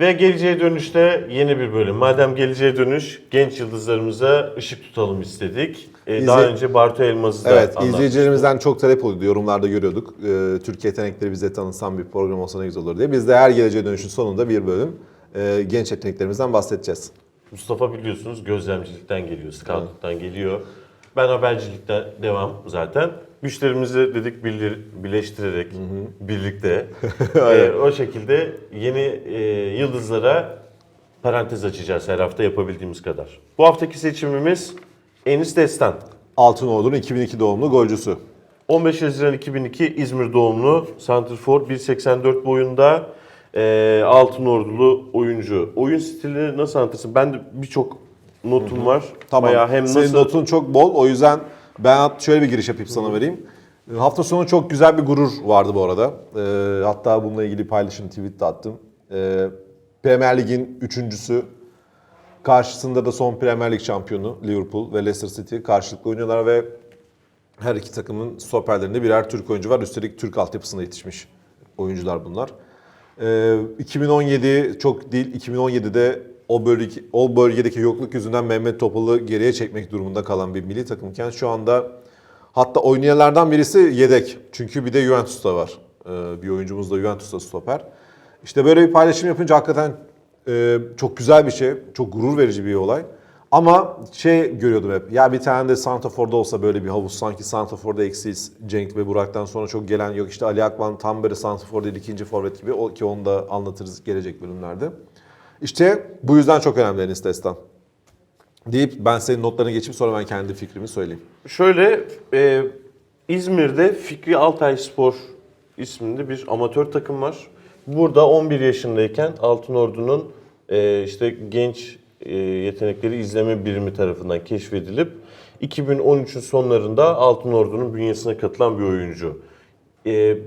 Ve geleceğe dönüşte yeni bir bölüm. Madem geleceğe dönüş genç yıldızlarımıza ışık tutalım istedik. Ee, İzle- Daha önce Bartu Elmaz'ı da Evet, izleyicilerimizden çok talep oluyordu. Yorumlarda görüyorduk. Ee, Türk yetenekleri bize tanısan bir program olsa ne güzel olur diye. Biz de her geleceğe dönüşün sonunda bir bölüm e, genç yeteneklerimizden bahsedeceğiz. Mustafa biliyorsunuz gözlemcilikten geliyor, scoutluktan geliyor. Ben habercilikten devam zaten. Güçlerimizi dedik birli- birleştirerek, birlikte e, o şekilde yeni e, yıldızlara parantez açacağız her hafta yapabildiğimiz kadar. Bu haftaki seçimimiz Enis Destan. Altınordu'nun 2002 doğumlu golcüsü. 15 Haziran 2002 İzmir doğumlu Santrfor 1.84 boyunda e, altın ordulu oyuncu. Oyun stilini nasıl anlatırsın? Ben de birçok notum var. Tamam. Bayağı hem Senin nasıl notun çok bol. O yüzden ben şöyle bir giriş yapayım sana vereyim. Hafta sonu çok güzel bir gurur vardı bu arada. E, hatta bununla ilgili paylaşım tweet de attım. E, Premier Lig'in üçüncüsü. Karşısında da son Premier Lig şampiyonu Liverpool ve Leicester City karşılıklı oynuyorlar ve her iki takımın stoperlerinde birer Türk oyuncu var. Üstelik Türk altyapısında yetişmiş oyuncular bunlar. Ee, 2017 çok değil, 2017'de o bölge, o bölgedeki yokluk yüzünden Mehmet Topal'ı geriye çekmek durumunda kalan bir milli takımken şu anda hatta oynayanlardan birisi yedek. Çünkü bir de Juventus'ta var. Ee, bir oyuncumuz da Juventus'ta stoper. İşte böyle bir paylaşım yapınca hakikaten e, çok güzel bir şey, çok gurur verici bir olay. Ama şey görüyordum hep, ya bir tane de Santafor'da olsa böyle bir havuz, sanki Santafor'da eksiz Cenk ve Burak'tan sonra çok gelen yok işte Ali Akman tam böyle Santafor değil ikinci forvet gibi o, ki onu da anlatırız gelecek bölümlerde. İşte bu yüzden çok önemli Enis Destan. Deyip ben senin notlarına geçip sonra ben kendi fikrimi söyleyeyim. Şöyle e, İzmir'de Fikri Altay Spor isminde bir amatör takım var. Burada 11 yaşındayken Altınordu'nun e, işte genç e, yetenekleri izleme birimi tarafından keşfedilip 2013'ün sonlarında Altınordu'nun bünyesine katılan bir oyuncu. E,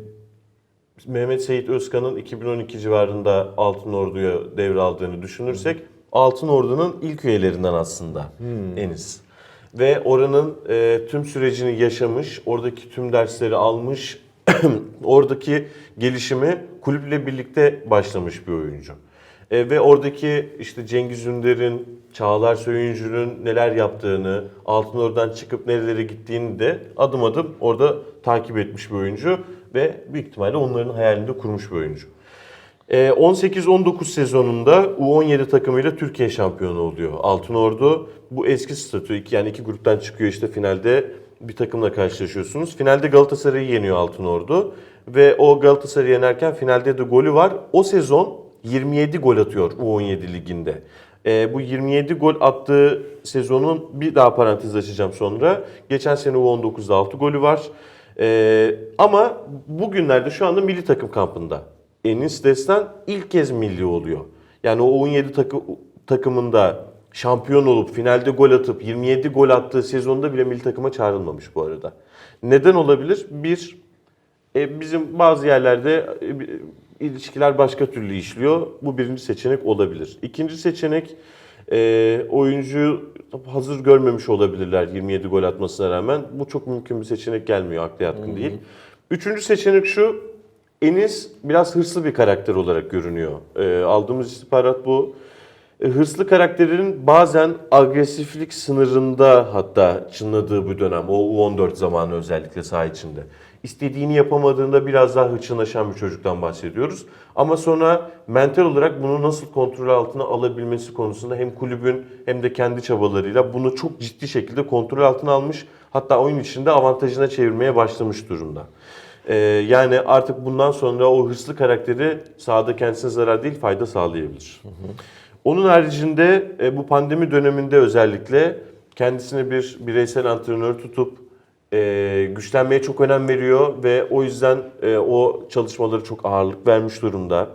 Mehmet Seyit Özkan'ın 2012 civarında Altın Ordu'ya devraldığını düşünürsek Altın Ordu'nun ilk üyelerinden aslında Enis. Ve oranın e, tüm sürecini yaşamış, oradaki tüm dersleri almış, oradaki gelişimi kulüple birlikte başlamış bir oyuncu. E, ve oradaki işte Cengiz Ünder'in, Çağlar Söyüncü'nün neler yaptığını, Altınordu'dan çıkıp nerelere gittiğini de adım adım orada takip etmiş bir oyuncu ve büyük ihtimalle onların hayalinde kurmuş bir oyuncu. E, 18-19 sezonunda U17 takımıyla Türkiye şampiyonu oluyor Altınordu. Bu eski statü yani iki gruptan çıkıyor işte finalde bir takımla karşılaşıyorsunuz. Finalde Galatasaray'ı yeniyor Altınordu ve o Galatasaray'ı yenerken finalde de golü var. O sezon 27 gol atıyor U17 liginde. E, bu 27 gol attığı sezonun bir daha parantez açacağım sonra. Geçen sene U19'da 6 golü var. E, ama bugünlerde şu anda milli takım kampında. Enis Destan ilk kez milli oluyor. Yani o 17 takı, takımında şampiyon olup finalde gol atıp 27 gol attığı sezonda bile milli takıma çağrılmamış bu arada. Neden olabilir? Bir, e, bizim bazı yerlerde e, ilişkiler başka türlü işliyor. Bu birinci seçenek olabilir. İkinci seçenek e, oyuncuyu hazır görmemiş olabilirler 27 gol atmasına rağmen. Bu çok mümkün bir seçenek gelmiyor akla yatkın değil. Üçüncü seçenek şu. Enis biraz hırslı bir karakter olarak görünüyor. E, aldığımız istihbarat bu. E, Hırslı karakterin bazen agresiflik sınırında hatta çınladığı bir dönem. O U14 zamanı özellikle saha içinde. İstediğini yapamadığında biraz daha hırçınlaşan bir çocuktan bahsediyoruz. Ama sonra mental olarak bunu nasıl kontrol altına alabilmesi konusunda hem kulübün hem de kendi çabalarıyla bunu çok ciddi şekilde kontrol altına almış. Hatta oyun içinde avantajına çevirmeye başlamış durumda. Ee, yani artık bundan sonra o hırslı karakteri sahada kendisine zarar değil fayda sağlayabilir. Onun haricinde e, bu pandemi döneminde özellikle kendisine bir bireysel antrenör tutup e, güçlenmeye çok önem veriyor ve o yüzden e, o çalışmaları çok ağırlık vermiş durumda.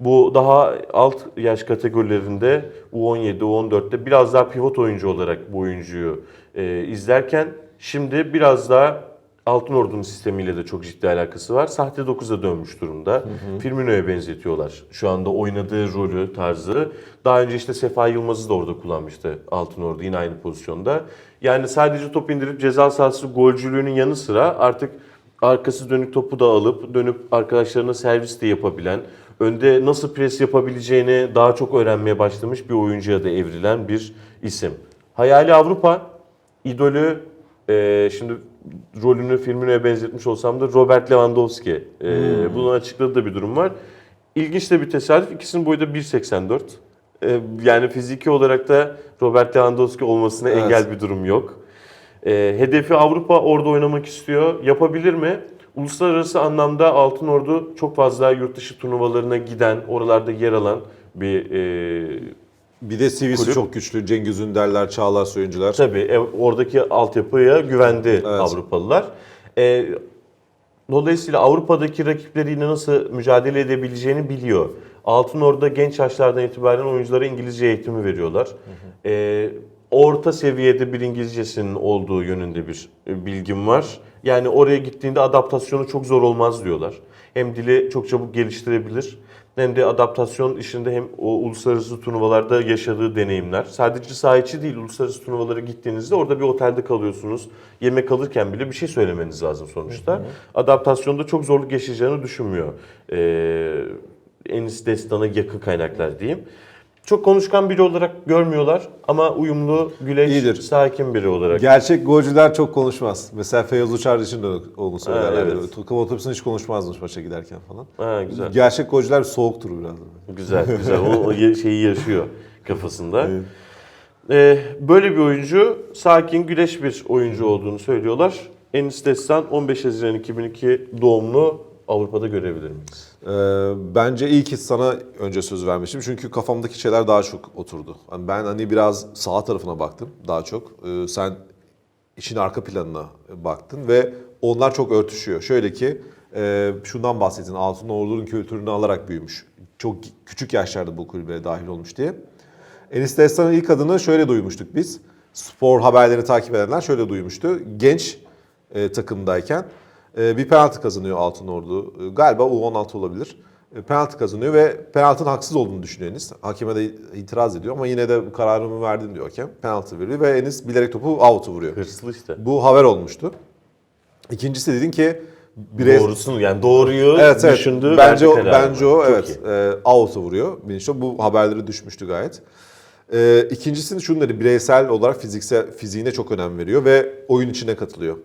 Bu daha alt yaş kategorilerinde U17, U14'te biraz daha pivot oyuncu olarak bu oyuncuyu e, izlerken şimdi biraz daha Altın Ordu'nun sistemiyle de çok ciddi alakası var. Sahte 9'a dönmüş durumda. Firmino'ya benzetiyorlar şu anda oynadığı rolü, tarzı. Daha önce işte Sefa Yılmaz'ı da orada kullanmıştı Altın Ordu yine aynı pozisyonda. Yani sadece top indirip ceza sahası golcülüğünün yanı sıra artık arkası dönük topu da alıp dönüp arkadaşlarına servis de yapabilen, önde nasıl pres yapabileceğini daha çok öğrenmeye başlamış bir oyuncuya da evrilen bir isim. Hayali Avrupa, idolü e, şimdi rolünü filmine benzetmiş olsam da Robert Lewandowski. E, Bunun açıkladığı da bir durum var. İlginç de bir tesadüf. İkisinin boyu da 1.84. E, yani fiziki olarak da Robert Lewandowski olmasına Evet. engel bir durum yok. E, hedefi Avrupa orada oynamak istiyor. Yapabilir mi? Uluslararası anlamda Altın Ordu çok fazla yurt dışı turnuvalarına giden, oralarda yer alan bir e, Bir de CV'si Kulüp. çok güçlü. Cengiz Ünderler, Çağlar Söyüncüler. Tabii e, oradaki altyapıya güvendi Avrupalılar. E, dolayısıyla Avrupa'daki rakipleriyle nasıl mücadele edebileceğini biliyor. Altın Ordu'da genç yaşlardan itibaren oyunculara İngilizce eğitimi veriyorlar. E, orta seviyede bir İngilizcesinin olduğu yönünde bir e, bilgim var. Yani oraya gittiğinde adaptasyonu çok zor olmaz diyorlar. Hem dili çok çabuk geliştirebilir hem de adaptasyon işinde hem o uluslararası turnuvalarda yaşadığı deneyimler. Sadece saha içi değil, uluslararası turnuvalara gittiğinizde orada bir otelde kalıyorsunuz. Yemek alırken bile bir şey söylemeniz lazım sonuçta. Adaptasyonda çok zorluk yaşayacağını düşünmüyor. Ee, Enis Destan'a yakın kaynaklar diyeyim. Çok konuşkan biri olarak görmüyorlar ama uyumlu, güleç, İyidir. sakin biri olarak. Gerçek golcüler çok konuşmaz. Mesela Feyyaz Uçar için de onu söylerler. Evet. Tukam otobüsünde hiç konuşmazmış maça giderken falan. Ha, güzel. Gerçek golcüler soğuktur biraz. Güzel, güzel. O, o ye- şeyi yaşıyor kafasında. Ee, böyle bir oyuncu, sakin, güleç bir oyuncu olduğunu söylüyorlar. Enis Destan 15 Haziran 2002 doğumlu Avrupa'da görebilir miyiz? Ee, bence iyi ki sana önce söz vermiştim. Çünkü kafamdaki şeyler daha çok oturdu. Hani ben hani biraz sağ tarafına baktım daha çok. Ee, sen işin arka planına baktın ve onlar çok örtüşüyor. Şöyle ki e, şundan bahsettin. Altın Ordu'nun kültürünü alarak büyümüş. Çok küçük yaşlarda bu kulübe dahil olmuş diye. Enis Destan'ın ilk adını şöyle duymuştuk biz. Spor haberlerini takip edenler şöyle duymuştu. Genç e, takımdayken bir penaltı kazanıyor Altın Ordu. E, galiba U16 olabilir. E, penaltı kazanıyor ve penaltının haksız olduğunu düşünüyor Enis. Hakeme de itiraz ediyor ama yine de kararımı verdim diyor hakem. Penaltı veriyor ve Enis bilerek topu out'u vuruyor. Hırslı işte. Bu haber olmuştu. İkincisi dedin ki birey... Doğrusunu yani doğruyu Evet evet. düşündüğü Bence o, bence o Çok evet. E, out'a vuruyor. Bilinçli. Bu haberleri düşmüştü gayet. E, ikincisi şunu dedi. Bireysel olarak fiziksel fiziğine çok önem veriyor ve oyun içine katılıyor.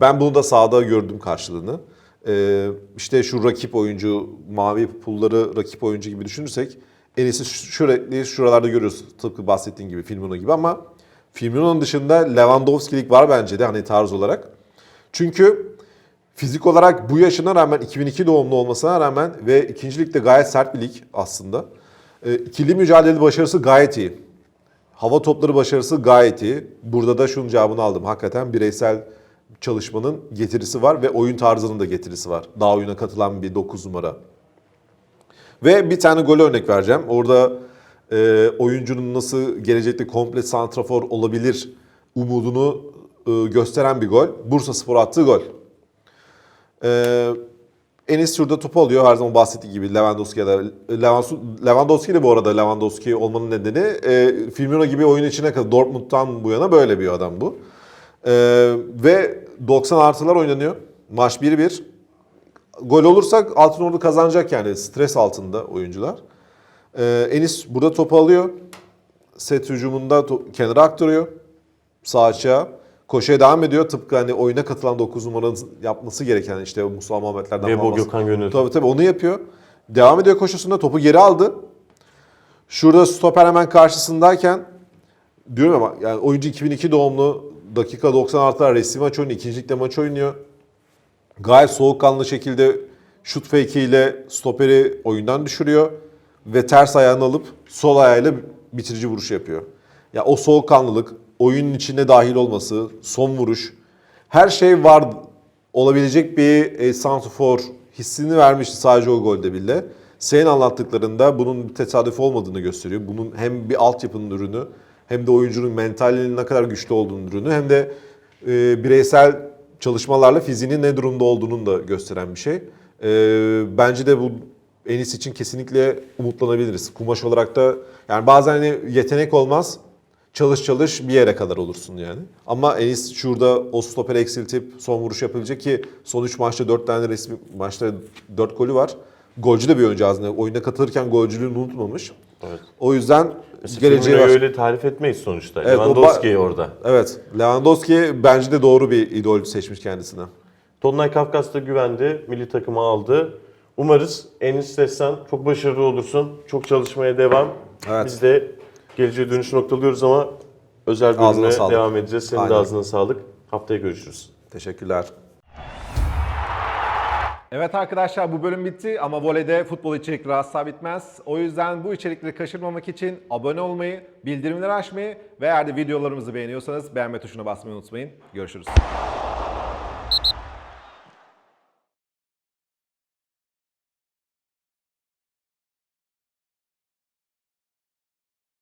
Ben bunu da sahada gördüm karşılığını. E, işte şu rakip oyuncu, mavi pulları rakip oyuncu gibi düşünürsek en iyisi sürekli şuralarda görüyoruz. Tıpkı bahsettiğin gibi Firmino gibi ama Firmino'nun dışında Lewandowski'lik var bence de hani tarz olarak. Çünkü Fizik olarak bu yaşına rağmen 2002 doğumlu olmasına rağmen ve ikinci ligde gayet sert bir lig aslında. E, ikili mücadele başarısı gayet iyi. Hava topları başarısı gayet iyi. Burada da şunun cevabını aldım. Hakikaten bireysel çalışmanın getirisi var ve oyun tarzının da getirisi var. Daha oyuna katılan bir 9 numara. Ve bir tane gol örnek vereceğim. Orada e, oyuncunun nasıl gelecekte komple santrafor olabilir umudunu e, gösteren bir gol. Bursa Spor attığı gol. Ee, Enis şurada topu alıyor her zaman bahsettiği gibi Lewandowski ya da Lewandowski, Lewandowski de bu arada Lewandowski olmanın nedeni e, Firmino gibi oyun içine kadar Dortmund'dan bu yana böyle bir adam bu. Ee, ve 90 artılar oynanıyor. Maç 1-1. Gol olursak Altın Ordu kazanacak yani stres altında oyuncular. Ee, Enis burada topu alıyor. Set hücumunda kenara aktarıyor. Sağ açığa. Koşuya devam ediyor. Tıpkı hani oyuna katılan 9 numaranın yapması gereken işte Mustafa Muhammedlerden bahs- Gökhan Gönül. Tabii tabii onu yapıyor. Devam ediyor koşusunda topu geri aldı. Şurada stoper hemen karşısındayken diyorum ama yani oyuncu 2002 doğumlu dakika 90 artılar resmi maç oynuyor. İkinci ligde maç oynuyor. Gayet soğukkanlı şekilde şut fake ile stoperi oyundan düşürüyor. Ve ters ayağını alıp sol ayağıyla bitirici vuruş yapıyor. Ya o soğukkanlılık, oyunun içine dahil olması, son vuruş her şey var olabilecek bir e, santrfor hissini vermişti sadece o golde bile. Senin anlattıklarında bunun tesadüf olmadığını gösteriyor. Bunun hem bir altyapının ürünü hem de oyuncunun mentalinin ne kadar güçlü olduğunun ürünü hem de e, bireysel çalışmalarla fiziğinin ne durumda olduğunu da gösteren bir şey. E, bence de bu Enis için kesinlikle umutlanabiliriz. Kumaş olarak da yani bazen hani yetenek olmaz. Çalış çalış bir yere kadar olursun yani. Ama Enis şurada o stoperi eksiltip son vuruş yapabilecek ki son 3 maçta 4 tane resmi maçta 4 golü var. Golcü de bir oyuncu aslında. Oyuna katılırken golcülüğünü unutmamış. Evet. O yüzden Mesela geleceği var. öyle tarif etmeyiz sonuçta. Evet, o ba- Lewandowski orada. Evet. Lewandowski bence de doğru bir idol seçmiş kendisine. Tonlay Kafkas'ta güvendi. Milli takımı aldı. Umarız Enis Destan çok başarılı olursun. Çok çalışmaya devam. Evet. Biz de geleceğe dönüş noktalıyoruz ama özel sağlık. devam edeceğiz. Senin de Aynen. ağzına sağlık. Haftaya görüşürüz. Teşekkürler. Evet arkadaşlar bu bölüm bitti ama voleyde futbol içerikleri asla bitmez. O yüzden bu içerikleri kaçırmamak için abone olmayı, bildirimleri açmayı ve eğer de videolarımızı beğeniyorsanız beğenme tuşuna basmayı unutmayın. Görüşürüz.